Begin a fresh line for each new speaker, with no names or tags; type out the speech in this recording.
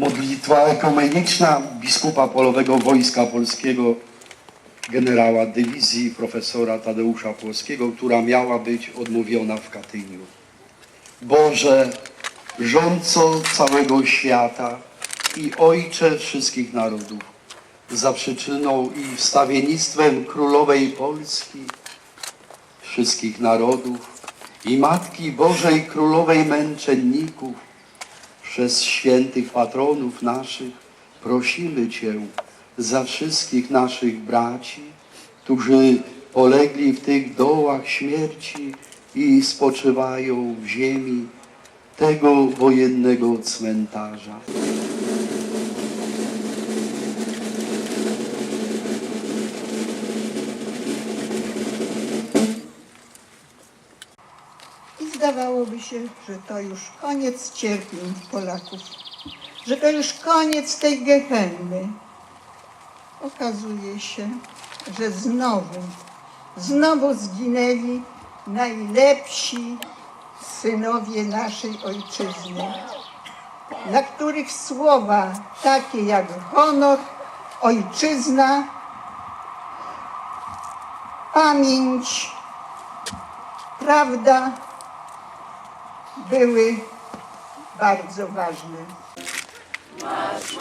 Modlitwa ekumeniczna biskupa polowego Wojska Polskiego, generała dywizji profesora Tadeusza Płockiego, która miała być odmówiona w Katyniu. Boże, rządco całego świata i Ojcze wszystkich narodów, za przyczyną i wstawiennictwem Królowej Polski, wszystkich narodów i Matki Bożej Królowej Męczenników, przez świętych patronów naszych prosimy Cię za wszystkich naszych braci, którzy polegli w tych dołach śmierci i spoczywają w ziemi tego wojennego cmentarza.
I zdawałoby się, że to już koniec cierpień Polaków, że to już koniec tej gehenny. Okazuje się, że znowu, znowu zginęli najlepsi synowie naszej ojczyzny, dla których słowa takie jak honor, ojczyzna, pamięć, prawda były bardzo ważne.
Rosji